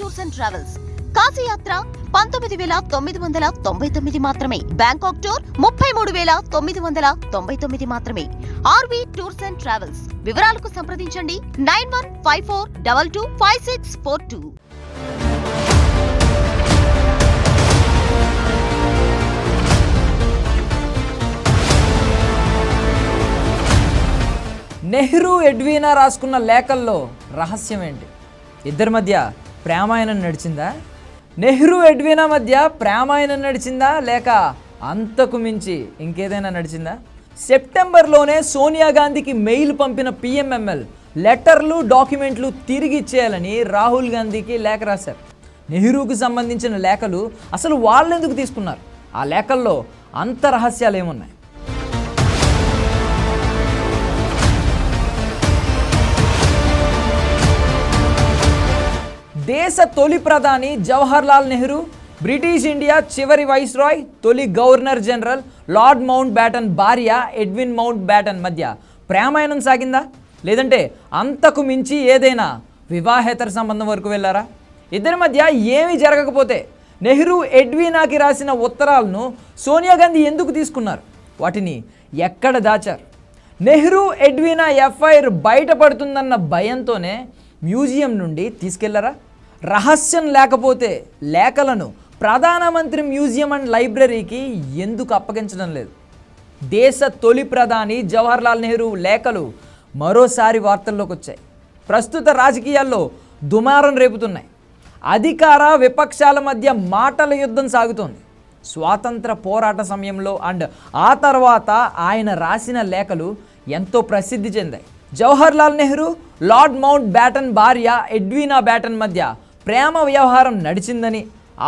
Tours and travels. కాశీయాత్ర పంతొమ్మిది వేల తొమ్మిది వందల తొంభై తొమ్మిది మాత్రమే. బ్యాంకాక్ టూర్ ముప్పై మూడు వేల తొమ్మిది వందల తొంభై తొమ్మిది మాత్రమే. RV tours and travels. వివరాలకు సంప్రదించండి. Nine one five four double two five six four two. Nehru Edwina రాసుకున్న లేఖల్లో రహస్యం ఏంటి ఇద్దరి మధ్య ప్రేమాయణం నడిచిందా? నెహ్రూ ఎడ్వినా మధ్య ప్రేమాయణం నడిచిందా? లేక అంతకు మించి ఇంకేదైనా నడిచిందా? సెప్టెంబర్లోనే సోనియా గాంధీకి మెయిల్ పంపిన పిఎంఎంఎల్ లెటర్లు డాక్యుమెంట్లు తిరిగి ఇచ్చేయాలని రాహుల్ గాంధీకి లేఖ రాశారు. నెహ్రూకు సంబంధించిన లేఖలు అసలు వాళ్ళెందుకు తీసుకున్నారు? ఆ లేఖల్లో అంత రహస్యాలు ఏమున్నాయి దేశ తొలి ప్రధాని జవహర్లాల్ నెహ్రూ బ్రిటిష్ ఇండియా చివరి వైస్రాయ్ తొలి governor general lord Mountbatten భార్య ఎడ్విన్ మౌంట్ బ్యాటన్ మధ్య ప్రేమాయణం సాగిందా? లేదంటే అంతకు మించి ఏదైనా వివాహేతర సంబంధం వరకు వెళ్ళారా? ఇద్దరి మధ్య ఏమీ జరగకపోతే నెహ్రూ ఎడ్వీనాకి రాసిన ఉత్తరాలను సోనియా గాంధీ ఎందుకు తీసుకున్నారు? వాటిని ఎక్కడ దాచారు? నెహ్రూ ఎడ్వీనా ఎఫ్ఐఆర్ బయటపడుతుందన్న భయంతోనే మ్యూజియం నుండి తీసుకెళ్ళారా? రహస్యం లేకపోతే లేఖలను ప్రధానమంత్రి మ్యూజియం అండ్ లైబ్రరీకి ఎందుకు అప్పగించడం లేదు? దేశ తొలి ప్రధాని జవహర్లాల్ నెహ్రూ లేఖలు మరోసారి వార్తల్లోకి వచ్చాయి ప్రస్తుత రాజకీయాల్లో దుమారం రేపుతున్నాయి. అధికార విపక్షాల మధ్య మాటల యుద్ధం సాగుతోంది. స్వాతంత్ర పోరాట సమయంలో అండ్ ఆ తర్వాత ఆయన రాసిన లేఖలు ఎంతో ప్రసిద్ధి చెందాయి. Jawaharlal Nehru lord Mountbatten భార్య ఎడ్వీనా బ్యాటన్ మధ్య ప్రేమ వ్యవహారం నడిచిందని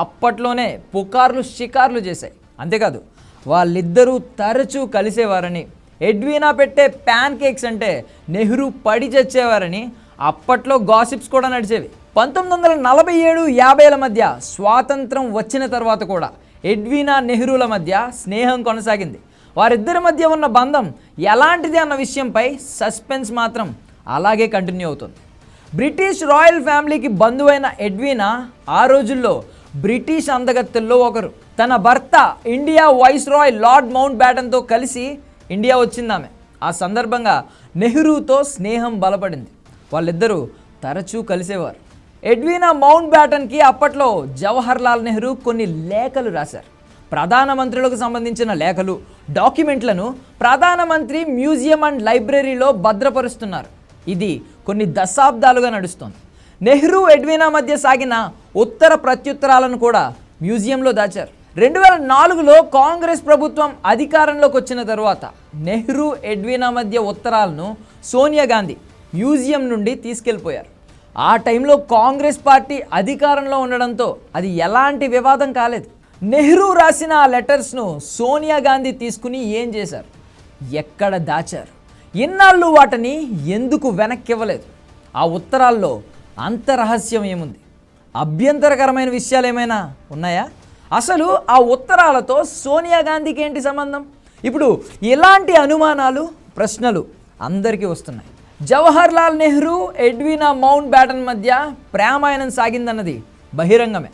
అప్పట్లోనే పుకార్లు షికార్లు చేశాయి. అంతేకాదు వాళ్ళిద్దరూ తరచూ కలిసేవారని ఎడ్వీనా పెట్టే ప్యాన్ కేక్స్ అంటే నెహ్రూ పడి చచ్చేవారని అప్పట్లో గాసిప్స్ కూడా నడిచేవి. పంతొమ్మిది వందల నలభై ఏడు యాభైల మధ్య స్వాతంత్రం వచ్చిన తర్వాత కూడా ఎడ్వీనా నెహ్రూల మధ్య స్నేహం కొనసాగింది. వారిద్దరి మధ్య ఉన్న బంధం ఎలాంటిది అన్న విషయంపై సస్పెన్స్ మాత్రం అలాగే కంటిన్యూ అవుతుంది. బ్రిటిష్ రాయల్ ఫ్యామిలీకి బంధువైన ఎడ్వీనా ఆ రోజుల్లో బ్రిటిష్ అందగత్తెల్లో ఒకరు. తన భర్త ఇండియా వైస్ రాయ్ లార్డ్ మౌంట్ బ్యాటన్తో కలిసి ఇండియా వచ్చిందామె. ఆ సందర్భంగా నెహ్రూతో స్నేహం బలపడింది. వాళ్ళిద్దరూ తరచూ కలిసేవారు. ఎడ్వీనా మౌంట్ బ్యాటన్కి అప్పట్లో జవహర్లాల్ నెహ్రూ కొన్ని లేఖలు రాశారు. ప్రధానమంత్రులకు సంబంధించిన లేఖలు డాక్యుమెంట్లను ప్రధానమంత్రి మ్యూజియం అండ్ లైబ్రరీలో భద్రపరుస్తున్నారు. ఇది కొన్ని దశాబ్దాలుగా నడుస్తోంది. నెహ్రూ ఎడ్వీనా మధ్య సాగిన ఉత్తర ప్రత్యుత్తరాలను కూడా మ్యూజియంలో దాచారు. రెండు వేల నాలుగులో కాంగ్రెస్ ప్రభుత్వం అధికారంలోకి వచ్చిన తరువాత నెహ్రూ ఎడ్వీనా మధ్య ఉత్తరాలను సోనియా గాంధీ మ్యూజియం నుండి తీసుకెళ్ళిపోయారు ఆ టైంలో కాంగ్రెస్ పార్టీ అధికారంలో ఉండడంతో అది ఎలాంటి వివాదం కాలేదు. నెహ్రూ రాసిన ఆ లెటర్స్ను సోనియా గాంధీ తీసుకుని ఏం చేశారు? ఎక్కడ దాచారు? ఇన్నాళ్ళు వాటిని ఎందుకు వెనక్కి ఇవ్వలేదు ఆ ఉత్తరాల్లో అంత రహస్యం ఏముంది? అభ్యంతరకరమైన విషయాలు ఏమైనా ఉన్నాయా? అసలు ఆ ఉత్తరాలతో సోనియా గాంధీకి ఏంటి సంబంధం? ఇప్పుడు ఇలాంటి అనుమానాలు ప్రశ్నలు అందరికీ వస్తున్నాయి. Jawaharlal Nehru Edwina Mountbatten మధ్య ప్రేమాయణం సాగిందన్నది బహిరంగమే.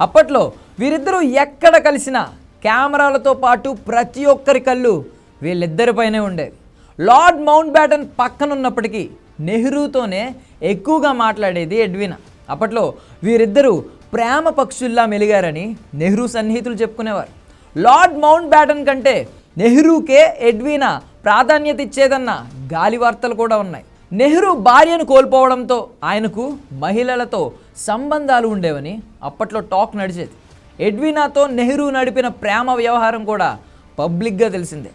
అప్పట్లో వీరిద్దరూ ఎక్కడ కలిసినా కెమెరాలతో పాటు ప్రతి ఒక్కరి కళ్ళు వీళ్ళిద్దరిపైనే ఉండేవి. లార్డ్ మౌంట్ బ్యాటన్ పక్కనున్నప్పటికీ నెహ్రూతోనే ఎక్కువగా మాట్లాడేది ఎడ్వినా. అప్పట్లో వీరిద్దరూ ప్రేమ పక్షుల్లా మెలిగారని నెహ్రూ సన్నిహితులు చెప్పుకునేవారు. లార్డ్ మౌంట్ బ్యాటన్ కంటే నెహ్రూకే ఎడ్వీనా ప్రాధాన్యత ఇచ్చేదన్న గాలి వార్తలు కూడా ఉన్నాయి. నెహ్రూ భార్యను కోల్పోవడంతో ఆయనకు మహిళలతో సంబంధాలు ఉండేవని అప్పట్లో టాక్ నడిచేది. ఎడ్వీనాతో నెహ్రూ నడిపిన ప్రేమ వ్యవహారం కూడా పబ్లిక్గా తెలిసిందే.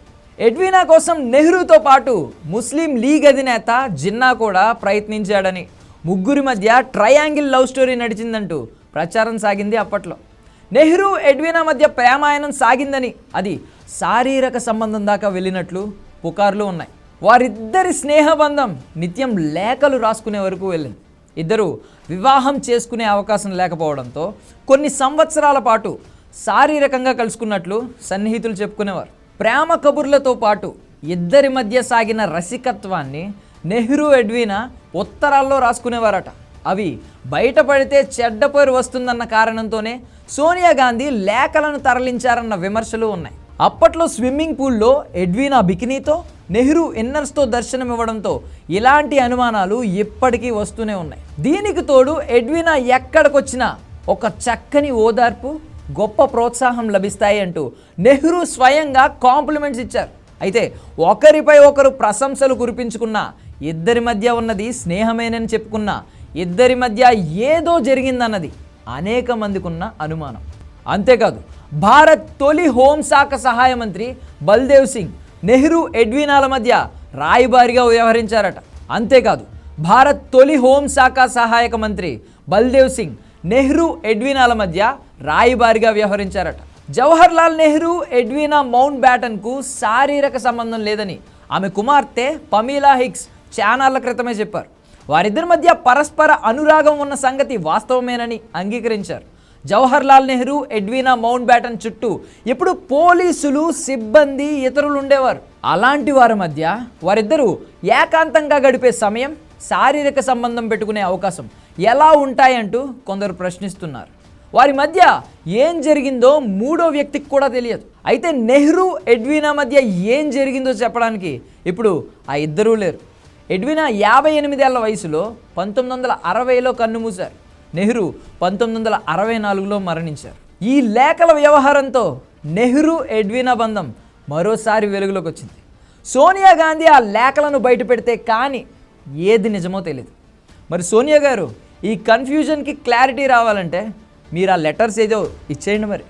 ఎడ్వీనా కోసం నెహ్రూతో పాటు ముస్లిం లీగ్ అధినేత జిన్నా కూడా ప్రయత్నించాడని. ముగ్గురి మధ్య ట్రయాంగిల్ లవ్ స్టోరీ నడిచిందంటూ ప్రచారం సాగింది అప్పట్లో. నెహ్రూ ఎడ్వీనా మధ్య ప్రేమాయణం సాగిందని అది శారీరక సంబంధం దాకా వెళ్ళినట్లు పుకార్లు ఉన్నాయి. వారిద్దరి స్నేహబంధం నిత్యం లేఖలు రాసుకునే వరకు వెళ్ళింది. ఇద్దరు వివాహం చేసుకునే అవకాశం లేకపోవడంతో కొన్ని సంవత్సరాల పాటు శారీరకంగా కలుసుకున్నట్లు సన్నిహితులు చెప్పుకునేవారు. ప్రేమ కబుర్లతో పాటు ఇద్దరి మధ్య సాగిన రసికత్వాన్ని నెహ్రూ ఎడ్వీనా ఉత్తరాల్లో రాసుకునేవారట. అవి బయటపడితే చెడ్డ పేరు వస్తుందన్న కారణంతోనే సోనియా గాంధీ లేఖలను తరలించారన్న విమర్శలు ఉన్నాయి. అప్పట్లో స్విమ్మింగ్ పూల్లో ఎడ్వీనా బికినీతో నెహ్రూ ఇన్నర్స్తో దర్శనమివ్వడంతో ఇలాంటి అనుమానాలు ఇప్పటికీ వస్తూనే ఉన్నాయి. దీనికి తోడు ఎడ్వీనా ఎక్కడికొచ్చినా ఒక చక్కని ఓదార్పు గొప్ప ప్రోత్సాహం లభిస్తాయి అంటూ నెహ్రూ స్వయంగా కాంప్లిమెంట్స్ ఇచ్చారు. అయితే ఒకరిపై ఒకరు ప్రశంసలు కురిపించుకున్న ఇద్దరి మధ్య ఉన్నది స్నేహమేనని చెప్పుకున్న ఇద్దరి మధ్య ఏదో జరిగిందన్నది అనేక మందికున్న అనుమానం. అంతేకాదు భారత్ తొలి హోంశాఖ సహాయ మంత్రి బల్దేవ్ సింగ్ నెహ్రూ ఎడ్వినాల మధ్య రాయబారిగా వ్యవహరించారట. అంతేకాదు భారత్ తొలి హోంశాఖ సహాయక మంత్రి బల్దేవ్ సింగ్ నెహ్రూ ఎడ్వినాల మధ్య రాయిబారిగా వ్యవహరించారట. జవహర్ లాల్ నెహ్రూ ఎడ్వీనా మౌంట్ బ్యాటన్కు శారీరక సంబంధం లేదని ఆమె కుమార్తె పమీలా హిక్స్ చానాళ్ళ క్రితమే చెప్పారు. వారిద్దరి మధ్య పరస్పర అనురాగం ఉన్న సంగతి వాస్తవమేనని అంగీకరించారు. Jawahar Lal Nehru Edwina Mountbatten చుట్టూ ఇప్పుడు పోలీసులు సిబ్బంది ఇతరులు ఉండేవారు అలాంటి వారి మధ్య వారిద్దరూ ఏకాంతంగా గడిపే సమయం శారీరక సంబంధం పెట్టుకునే అవకాశం ఎలా ఉంటాయంటూ కొందరు ప్రశ్నిస్తున్నారు. వారి మధ్య ఏం జరిగిందో మూడో వ్యక్తికి కూడా తెలియదు. అయితే నెహ్రూ ఎడ్వీనా మధ్య ఏం జరిగిందో చెప్పడానికి ఇప్పుడు ఆ ఇద్దరూ లేరు. ఎడ్వినా యాభై ఎనిమిదేళ్ళ వయసులో పంతొమ్మిది వందల అరవైలో కన్నుమూశారు నెహ్రూ పంతొమ్మిది వందల అరవై నాలుగులో మరణించారు. ఈ లేఖల వ్యవహారంతో నెహ్రూ ఎడ్వినా బంధం మరోసారి వెలుగులోకి వచ్చింది. సోనియా గాంధీ ఆ లేఖలను బయటపెడితే కానీ ఏది నిజమో తెలియదు మరి సోనియా గారు ఈ కన్ఫ్యూజన్కి క్లారిటీ రావాలంటే మీరు ఆ లెటర్స్ ఏదో ఇచ్చేయండి మరి.